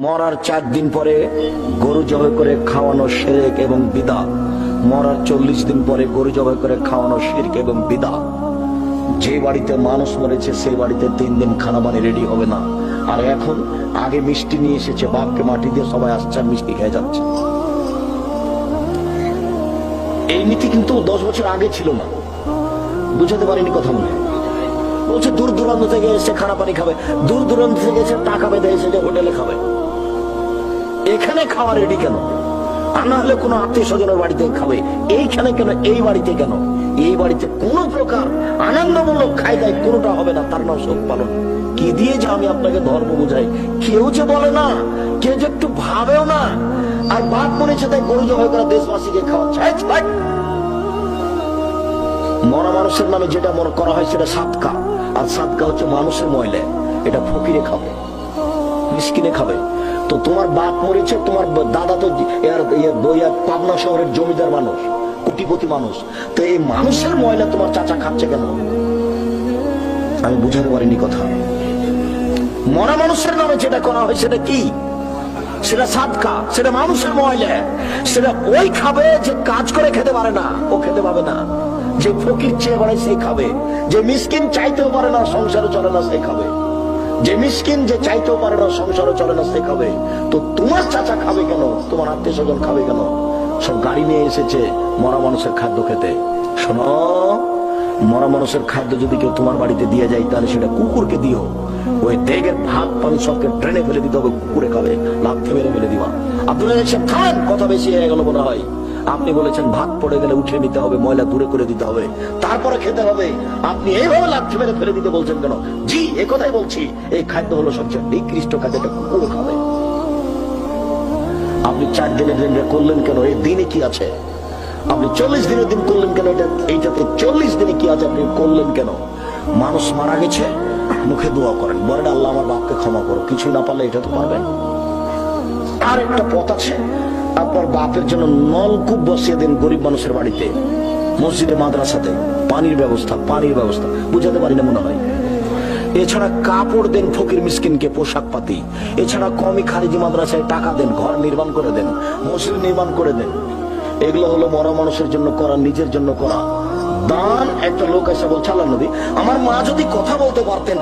মরার চার দিন পরে গরু জবাই করে খাওয়ানো শেরেক এবং বিদা। মরার চল্লিশ দিন পরে গরু জবাই করে খাওয়ানো শিরক এবং বিদা। যে বাড়িতে মানুষ মরেছে সেই বাড়িতে তিন দিন খানা পানি রেডি হবে না। আর এখন আগে মিষ্টি নিয়ে এসেছে, বাপকে মাটি দিয়ে সবাই আসছে মিষ্টি খেয়ে যাচ্ছে। এই নীতি কিন্তু দশ বছর আগে ছিল না। বুঝাতে পারিনি কথা মনে। বলছে, দূর দূরান্ত থেকে এসে খানা পানি খাবে। দূর দূরান্ত থেকে এসে টাকা বেঁধে এসে যে হোটেলে খাবে। এখানে খাওয়া রেডি কেন? আর না হলে কোনো আত্মীয় স্বজনের বাড়িতে খাবে। এইখানে কেন, এই বাড়িতে কেন? এই বাড়িতে কোনো প্রকার আনন্দমূলক খাই দায় কোনোটা হবে না, তার নাম শোক পালন। কি দিয়ে যে আমি আপনাকে ধর্ম বুঝাই? কেউ যে বলে না, কেউ যে একটু ভাবেও না। আর বাপ মনেছে তাই গরু জবাই করা দেশবাসীকে ছাড়। মরা মানুষের নামে যেটা মনে করা হয় সেটা সাতকা। আর সাতকা হচ্ছে মানুষের ময়লা। এটা ফকিরে খাবে, মিসকিনে খাবে। তো তোমার বাপ মরেছে, তোমার দাদা তো পাবনা শহরের জমিদার মানুষ, কোটিপতি মানুষ। তো এই মানুষের ময়লা তোমার চাচা খাচ্ছে কেন? আমি বুঝাতে পারিনি কথা। মরা মানুষের নামে যেটা করা হয়, সেটা কি? সেটা সাদকা, সেটা মানুষের ময়লা। সেটা ওই খাবে যে কাজ করে খেতে পারে না, ও খেতে পাবে না। যে ফকির চেয়ে বাড়ায় সেই খাবে। যে মিসকিন চাইতেও পারে না সংসারে চলে না, সে খাবে। যে মিসকিন যে চাইতেও পারে না সংসারে চলে না, সে খাবে। তো তোমার চাচা খাবে কেন? তোমার আত্মীয় স্বজন খাবে কেন? সব গাড়ি নিয়ে এসেছে মরা মানুষের খাদ্য খেতে। শোনো, মরা মানুষের খাদ্য যদি কেউ তোমার বাড়িতে দিয়ে যায়, তাহলে সেটা কুকুরকে দিও। ওই দেগের ভাত পানি সবকে ট্রেনে ফেলে দিতে হবে, কুকুরে খাবে লাফতে মেরে ফেলে দিবা। আব্দুল থামেন কথা বেশি হয়ে গেল মনে হয়। আপনি বলেছেন ভাত পড়ে গেলে উঠিয়ে নিতে হবে, ময়লা দূরে করে দিতে হবে, তারপরে খেতে হবে। আপনি এইভাবে লাফতে মেরে ফেলে দিতে বলছেন কেন? জি, এ কথাই বলছি, এই খাদ্য হলো সবচেয়ে নিকৃষ্ট এটা কুকুর খাবে। আপনি চার দিনের দিন করলেন কেন? এই দিনে কি আছে? আপনি চল্লিশ দিনের দিন করলেন কেন? এটা এইটাতে চল্লিশ দিনে কি আছে? আপনি করলেন কেন? মানুষ মারা গেছে, মুখে দোয়া করেন। বলেন, আল্লাহ আমার বাপকে ক্ষমা করো কিছু না পারলে এটা তো পারবেন। আর একটা পথ আছে। আপনার বাপের জন্য নলকূপ বসিয়ে দেন গরিব মানুষের বাড়িতে। মসজিদে, মাদ্রাসাতে। পানির ব্যবস্থা পানির ব্যবস্থা। বুঝাতে পারি না মনে হয়। এছাড়া কাপড় দেন ফকির মিসকিনকে পোশাক পাতি। এছাড়া কমি খারিজি মাদ্রাসায় টাকা দেন, ঘর নির্মাণ করে দেন, মসজিদ নির্মাণ করে দেন। এগুলো হলো মরা মানুষের জন্য করা, নিজের জন্য করা। দান, একটা লোক এসে বলছে আল্লাহ নবী, আমার মা যদি কথা বলতে পারতেন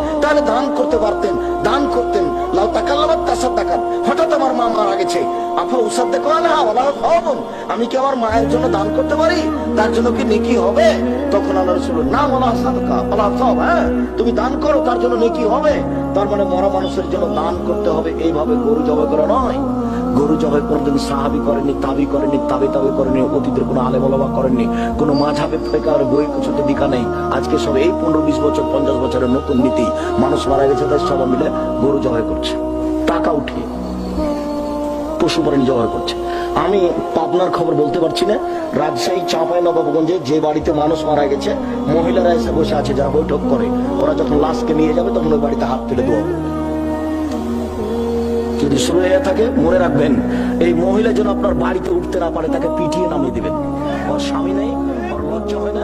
আমি কি আমার মায়ের জন্য দান করতে পারি? তার জন্য কি নেকি হবে? তখন আল্লাহ রসুল না ওলা সাদকা ওলা সব হ্যাঁ? তুমি দান করো, তার জন্য নেকি হবে। তার মানে মরা মানুষের জন্য দান করতে হবে, এইভাবে গরু জবাই করা নয়। গরু জবাই কোনদিন সাহাবি করেনি তাবি করেনি তাবি তাবি করেনি অতীতের কোনো আলে বলবা করেননি, কোনো মাঝাবে ফেকার বই কিছুতে দিকা নেই। আজকে সব এই পনেরো, বিশ বছর, পঞ্চাশ বছরের নতুন নীতি। মানুষ মারা গেছে, তাই সবাই মিলে গরু জবাই করছে। টাকা উঠিয়ে। পশু প্রাণী জবাই করছে। আমি পাবনার খবর বলতে পারছি না। রাজশাহী, চাঁপাই, নবাবগঞ্জে যে বাড়িতে মানুষ মারা গেছে, মহিলারা এসে বসে আছে যারা বৈঠক করে। ওরা যখন লাশকে নিয়ে যাবে, তখন ওই বাড়িতে হাত তুলে দেওয়া যদি শুরু হয়ে থাকে, মনে রাখবেন, এই মহিলা যেন আপনার বাড়িতে উঠতে না পারে, তাকে পিটিয়ে নামিয়ে দেবেন। ওর স্বামী নেই, ওর লজ্জা হয় না